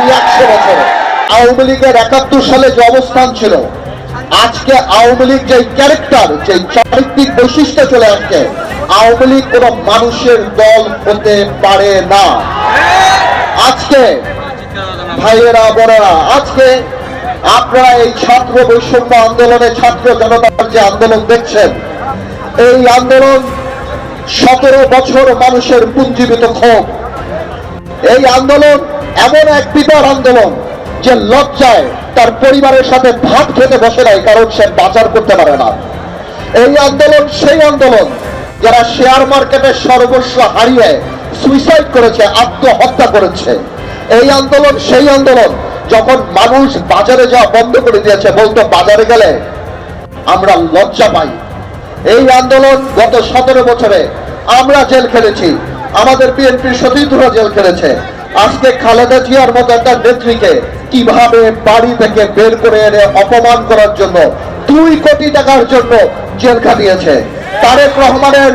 আগামী একশো বছরে আওয়ামী লীগের একাত্তর সালে যে অবস্থান ছিল, আজকে আওয়ামী লীগ যে ক্যারেক্টার যে চারিত্রিক বৈশিষ্ট্য চলে আসছে, আওয়ামী লীগ কোন মানুষের দল হতে পারে না। আজকে ভাইয়েরা, বোনেরা, আজকে আপনারা এই ছাত্র বৈষম্য আন্দোলনে, ছাত্র জনতার যে আন্দোলন দেখছেন, এই আন্দোলন সতেরো বছর মানুষের পুঞ্জীবিত ক্ষোভ। এই আন্দোলন এমন এক পিতার আন্দোলন যে লজ্জায় তার পরিবারের সাথে ভাত খেতে বসে নাই, কারণ সে বাজার করতে পারে না। এই আন্দোলন, সেই আন্দোলন যারা শেয়ার মার্কেটের সর্বস্ব হারিয়ে সুইসাইড করেছে, আত্মহত্যা করেছে, এই আন্দোলন, সেই আন্দোলন যখন মানুষ বাজারে যাওয়া বন্ধ করে দিয়েছে, বলতো বাজারে গেলে আমরা লজ্জা পাই। এই আন্দোলন গত সতেরো বছরে আমরা জেল খেলেছি, আমাদের বিএনপির সতীর্থরা জেল খেলেছে আজকে খালেদা জিয়ার মতো একটা নেত্রীকে কীভাবে বাড়ি থেকে বের করে এনে অপমান করার জন্য দুই কোটি টাকার জন্য জেল খাটিয়েছে তারেক রহমানের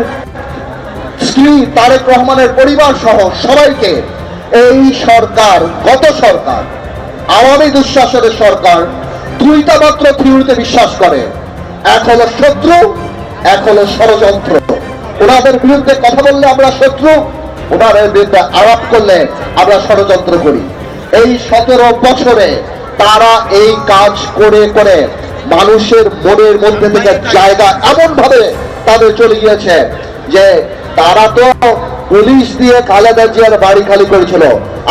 স্ত্রী তারেক রহমানের পরিবার সহ সবাইকে এই সরকার, গত সরকার, আওয়ামী দুঃশাসনের সরকার দুইটা মাত্র থিওরিতে বিশ্বাস করে। এক হলো শত্রু, এক হলো ষড়যন্ত্র। ওনাদের বিরুদ্ধে কথা বললে আমরা শত্রু ওনাদের বিরুদ্ধে আলাপ করলে আমরা ষড়যন্ত্র করি। এই সতেরো বছরে তারা এই কাজ করে করে মানুষের মনের মধ্যে থেকে জায়গা এমন ভাবে তাদের চলে গিয়েছে যে তারা তো পুলিশ দিয়ে খালেদা জিয়ার বাড়ি খালি করেছিল।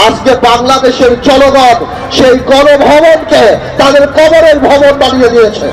আজকে বাংলাদেশের জনগণ সেই গণভবনকে তাদের কবরের ভবন বানিয়ে দিয়েছে।